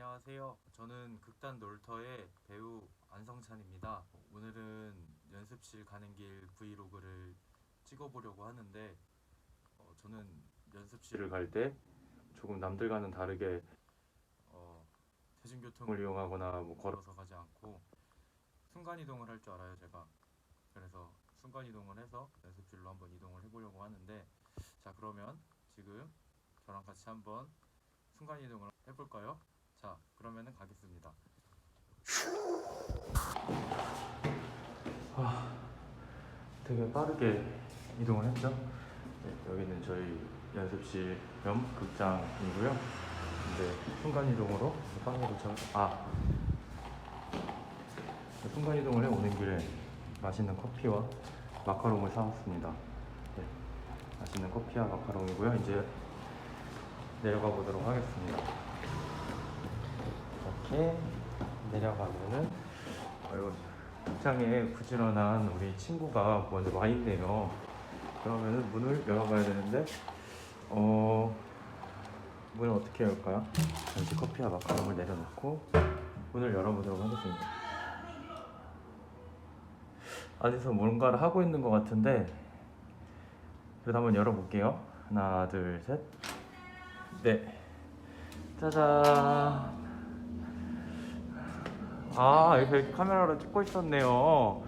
안녕하세요. 저는 극단 놀터의 배우 안성찬입니다. 오늘은 연습실 가는 길 브이로그를 찍어보려고 하는데 어, 저는 연습실을 갈 때 조금 남들과는 다르게 어, 대중교통을 이용하거나 뭐 걸어서 가지 않고 순간 이동을 할 줄 알아요, 제가. 그래서 순간 이동을 해서 연습실로 한번 이동을 해보려고 하는데 자 그러면 지금 저랑 같이 한번 순간 이동을 해볼까요? 자 그러면은 가겠습니다. 아, 되게 빠르게 이동을 했죠. 네, 여기는 저희 연습실 겸 극장이고요. 이제 순간 이동으로 빠르게 도착. 아, 순간 이동을 해 오는 길에 맛있는 커피와 마카롱을 사왔습니다. 네, 맛있는 커피와 마카롱이고요. 이제 내려가 보도록 하겠습니다. 이렇게 내려가면은 아이고 극장에 부지런한 우리 친구가 먼저 와 있네요. 그러면은 문을 열어봐야 되는데 어 문을 어떻게 열까요? 잠시 커피와 마카롱을 내려놓고 문을 열어보도록 하겠습니다. 안에서 뭔가를 하고 있는 것 같은데 그래도 한번 열어볼게요. 하나, 둘, 셋. 네. 짜잔. 아, 이렇게 카메라로 찍고 있었네요.